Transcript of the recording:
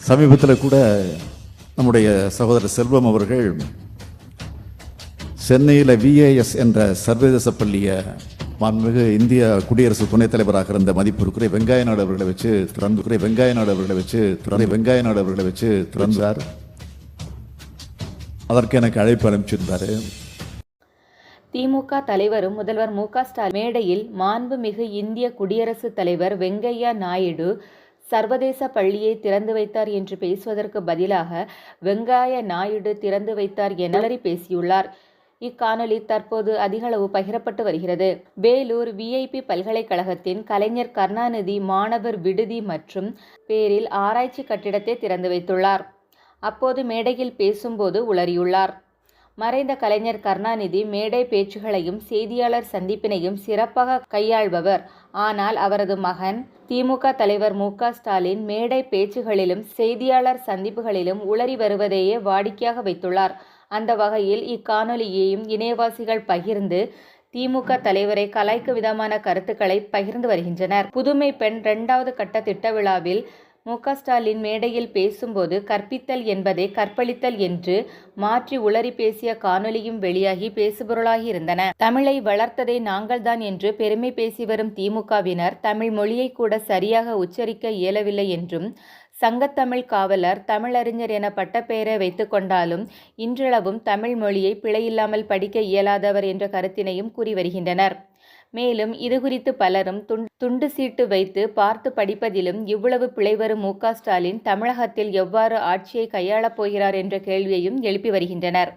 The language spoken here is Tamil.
சமீபத்தில் கூட நம்முடைய சகோதரர் செல்வம் அவர்கள் சென்னையில் விஏஎஸ் என்ற சர்வதேச பள்ளியை மாண்புமிகு இந்திய குடியரசு துணைத் தலைவராக இருந்த மதிப்பிற்குரிய வெங்காய நாடு அவர்களை வச்சு திறந்துக்குரிய வெங்காய நாடு அவர்களை வச்சு திறந்து வெங்காய நாடு அவர்களை வச்சு திறந்தார். அதற்கு எனக்கு அழைப்பு அனுப்பிச்சிருந்தாரு. திமுக தலைவரும் முதல்வர் மு க ஸ்டாலின் மேடையில் மாண்புமிகு இந்திய குடியரசுத் தலைவர் வெங்கையா நாயுடு சர்வதேச பள்ளியை திறந்து வைத்தார் என்று பேசுவதற்கு பதிலாக வெங்காய நாயுடு திறந்து வைத்தார் என பேசியுள்ளார். இக்காணொலி தற்போது அதிகளவு பகிரப்பட்டு வருகிறது. வேலூர் விஐபி பல்கலைக்கழகத்தின் கலைஞர் கருணாநிதி மாணவர் விடுதி மற்றும் பேரில் ஆராய்ச்சி கட்டிடத்தை திறந்து வைத்துள்ளார். அப்போது மேடையில் பேசும்போது உளறியுள்ளார். மறைந்த கலைஞர் கருணாநிதி மேடை பேச்சுகளையும் செய்தியாளர் சந்திப்பினையும் சிறப்பாக கையாள்பவர். ஆனால் அவரது மகன் திமுக தலைவர் மு க ஸ்டாலின் மேடை பேச்சுகளிலும் செய்தியாளர் சந்திப்புகளிலும் உளறி வருவதையே வாடிக்கையாக வைத்துள்ளார். அந்த வகையில் இக்காணொலியையும் இணையவாசிகள் பகிர்ந்து திமுக தலைவரை கலாய்க்கும் விதமான கருத்துக்களை பகிர்ந்து வருகின்றனர். புதுமை பெண் இரண்டாவது கட்ட திட்ட விழாவில் மு. ஸ்டாலின் மேடையில் பேசும்போது கற்பித்தல் என்பதை கற்பழித்தல் என்று மாற்றி உளறி பேசிய காணொலியும் வெளியாகி பேசுபொருளாகி இருந்தன. தமிழை வளர்த்ததை நாங்கள்தான் என்று பெருமை பேசி வரும் திமுகவினர் தமிழ் மொழியை கூட சரியாக உச்சரிக்க இயலவில்லை என்றும் சங்கத்தமிழ் காவலர் தமிழறிஞர் என பட்டப்பெயரை வைத்துக்கொண்டாலும் இன்றளவும் தமிழ் மொழியை பிழையில்லாமல் படிக்க இயலாதவர் என்ற கருத்தினையும் கூறி வருகின்றனர். மேலும் இதுகுறித்து பலரும் துண்டு சீட்டு வைத்து பார்த்து படிப்பதிலும் இவ்வளவு பிழை வரும் மு க ஸ்டாலின் தமிழகத்தில் எவ்வாறு ஆட்சியை கையாளப் போகிறார் என்ற கேள்வியையும் எழுப்பி வருகின்றனர்.